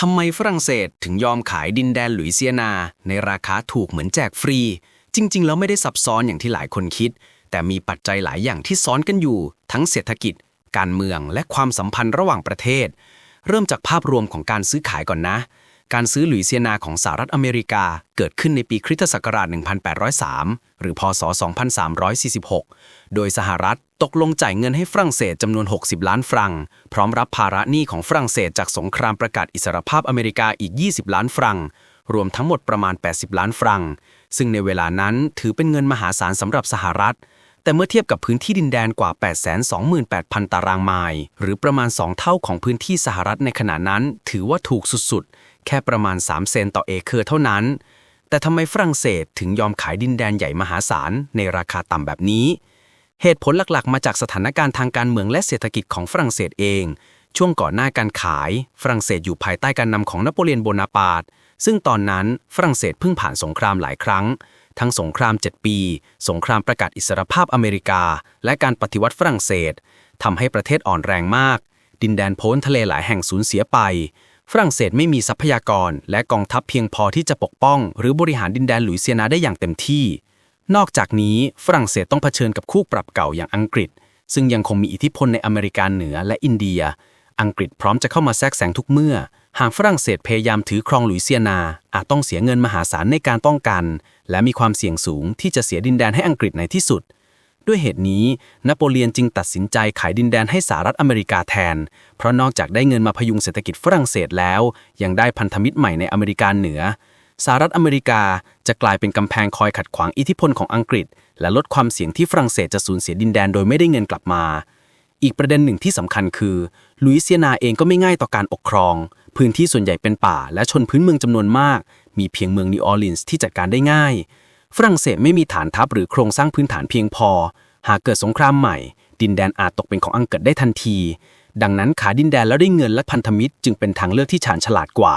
ทำไมฝรั่งเศสถึงยอมขายดินแดนหลุยเซียนา ในราคาถูกเหมือนแจกฟรี จริง ๆ แล้วไม่ได้ซับซ้อนอย่างที่หลายคนคิด แต่มีปัจจัยหลายอย่างที่ซ้อนกันอยู่ ทั้งเศรษฐกิจ การเมืองและความสัมพันธ์ระหว่างประเทศ เริ่มจากภาพรวมของการซื้อขายก่อนนะ การซื้อหลุยเซียนาของสหรัฐอเมริกา เกิดขึ้นในปีคริสตศักราช 1803 หรือพศ 2346 โดยสหรัฐตกลงจ่ายเงินให้ฝรั่งเศสจำนวน 60 ล้านฟรัง พร้อมรับภาระหนี้ของฝรั่งเศสจากสงครามประกาศอิสรภาพอเมริกาอีก 20 ล้านฟรัง รวมทั้งหมดประมาณ 80 ล้านฟรัง ซึ่งในเวลานั้นถือเป็นเงินมหาศาลสำหรับสหรัฐแต่เมื่อเทียบกับพื้นที่ดินแดนกว่า 828,000 ตารางไมล์ หรือประมาณ 2 เท่าของพื้นที่สหรัฐในขณะนั้น ถือว่าถูกสุดๆ แค่ประมาณ 3 เซนต่อเอเคอร์เท่านั้น แต่ทำไมฝรั่งเศสถึงยอมขายดินแดนใหญ่มหาศาลในราคาต่ำแบบนี้ เหตุผลหลักๆ มาจากสถานการณ์ทางการเมืองและเศรษฐกิจของฝรั่งเศสเอง ช่วงก่อนหน้าการขาย ฝรั่งเศสอยู่ภายใต้การนำของนโปเลียนโบนาปาร์ตซึ่งตอนนั้นฝรั่งเศสเพิ่งผ่านสงครามหลายครั้ง ทั้งสงคราม 7 ปี สงครามประกาศอิสรภาพอเมริกา และการปฏิวัติฝรั่งเศสทำให้ประเทศอ่อนแรงมาก ดินแดนโพ้นทะเลหลายแห่งสูญเสียไป ฝรั่งเศสไม่มีทรัพยากรและกองทัพเพียงพอที่จะปกป้อง หรือบริหารดินแดนหลุยเซียนาได้อย่างเต็มที่ นอกจากนี้ฝรั่งเศสต้องเผชิญกับคู่ปรับเก่าอย่างอังกฤษ ซึ่งยังคงมีอิทธิพลในอเมริกาเหนือและอินเดีย อังกฤษพร้อมจะเข้ามาแทรกแซงทุกเมื่อ หากฝรั่งเศสพยายามถือครองหลุยเซียนา อาจต้องเสียเงินมหาศาลในการป้องกัน และมีความเสี่ยงสูงที่จะเสียดินแดนให้อังกฤษในที่สุด ด้วยเหตุนี้นโปเลียนจึงตัดสินใจขายดินแดนให้สหรัฐอเมริกาแทน เพราะนอกจากได้เงินมาพยุงเศรษฐกิจฝรั่งเศสแล้ว ยังได้พันธมิตรใหม่ในอเมริกาเหนือสหรัฐอเมริกาจะกลายเป็นกำแพงคอยขัดขวางอิทธิพลของอังกฤษ และลดความเสี่ยงที่ฝรั่งเศสจะสูญเสียดินแดนโดยไม่ได้เงินกลับมา อีกประเด็นหนึ่งที่สำคัญคือลุยเซียนาเองก็ไม่ง่ายต่อการปกครอง พื้นที่ส่วนใหญ่เป็นป่า และชนพื้นเมืองจำนวนมาก มีเพียงเมืองนิวออร์ลีนส์ที่จัดการได้ง่าย ฝรั่งเศสไม่มีฐานทัพหรือโครงสร้างพื้นฐานเพียงพอ หากเกิดสงครามใหม่ ดินแดนอาจตกเป็นของอังกฤษได้ทันที ดังนั้นขายดินแดนแล้วได้เงินและพันธมิตร จึงเป็นทางเลือกที่ฉาญฉลาดกว่า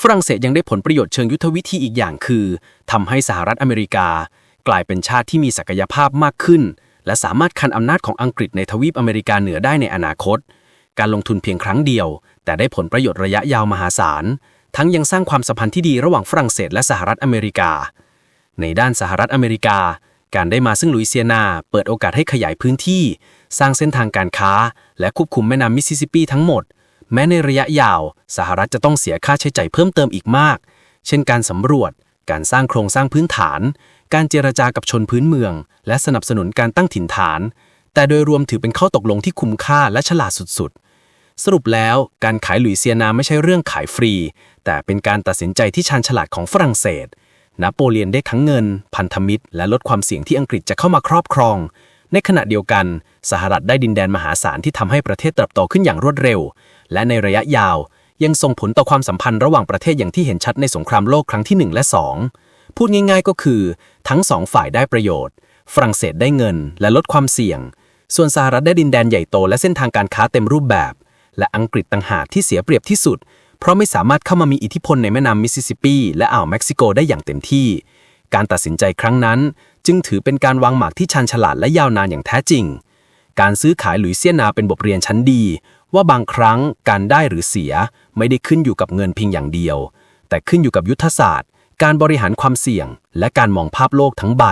ฝรั่งเศสยังได้ผลประโยชน์เชิงยุทธวิธีอีกอย่างคือทำให้สหรัฐอเมริกา กลายเป็นชาติที่มีศักยภาพมากขึ้น และสามารถคันอำนาจของอังกฤษในทวีปอเมริกาเหนือได้ในอนาคต การลงทุนเพียงครั้งเดียว แต่ได้ผลประโยชน์ระยะยาวมหาศาล ทั้งยังสร้างความสัมพันธ์ที่ดีระหว่างฝรั่งเศสและสหรัฐอเมริกา ในด้านสหรัฐอเมริกา การได้มาซึ่งลุยเซียนา เปิดโอกาสให้ขยายพื้นที่ สร้างเส้นทางการค้า และควบคุมแม่น้ำมิสซิสซิปปีทั้งหมด แม้ในระยะยาว สหรัฐจะต้องเสียค่าใช้จ่ายเพิ่มเติมอีกมาก เช่นการสำรวจ การสร้างโครงสร้างพื้นฐาน การเจรจากับชนพื้นเมือง และสนับสนุนการตั้งถิ่นฐาน แต่โดยรวมถือเป็นข้อตกลงที่คุ้มค่าและฉลาดสุดๆสรุปแล้วการขายหลุยเซียนาไม่ใช่เรื่องขายฟรี แต่เป็นการตัดสินใจที่ชาญฉลาดของฝรั่งเศส นโปเลียนได้ทั้งเงิน พันธมิตร และลดความเสี่ยงที่อังกฤษจะเข้ามาครอบครอง ในขณะเดียวกัน สหรัฐได้ดินแดนมหาศาลที่ทำให้ประเทศเติบโตขึ้นอย่างรวดเร็ว และในระยะยาว ยังส่งผลต่อความสัมพันธ์ระหว่างประเทศอย่างที่เห็นชัดในสงครามโลกครั้งที่ 1 และ 2 พูดง่ายๆก็คือ ทั้งสองฝ่ายได้ประโยชน์ ฝรั่งเศสได้เงิน และลดความเสี่ยง ส่วนสหรัฐได้ดินแดนใหญ่โตและเส้นทางการค้าเต็มรูปแบบ และอังกฤษต่างหากที่เสียเปรียบที่สุด เพราะไม่สามารถเข้ามามีอิทธิพลในแม่น้ำมิสซิสซิปปีและอ่าวเม็กซิโกได้อย่างเต็มที่ การตัดสินใจครั้งนั้น จึงถือเป็นการวางหมากที่ชันฉลาดและยาวนานอย่างแท้จริง การซื้อขายหลุยเซียนาเป็นบทเรียนชั้นดี ว่าบางครั้งการได้หรือเสียไม่ได้ขึ้นอยู่กับเงินเพียงอย่างเดียว แต่ขึ้นอยู่กับยุทธศาสตร์ การบริหารความเสี่ยง และการมองภาพโลกทั้งใบ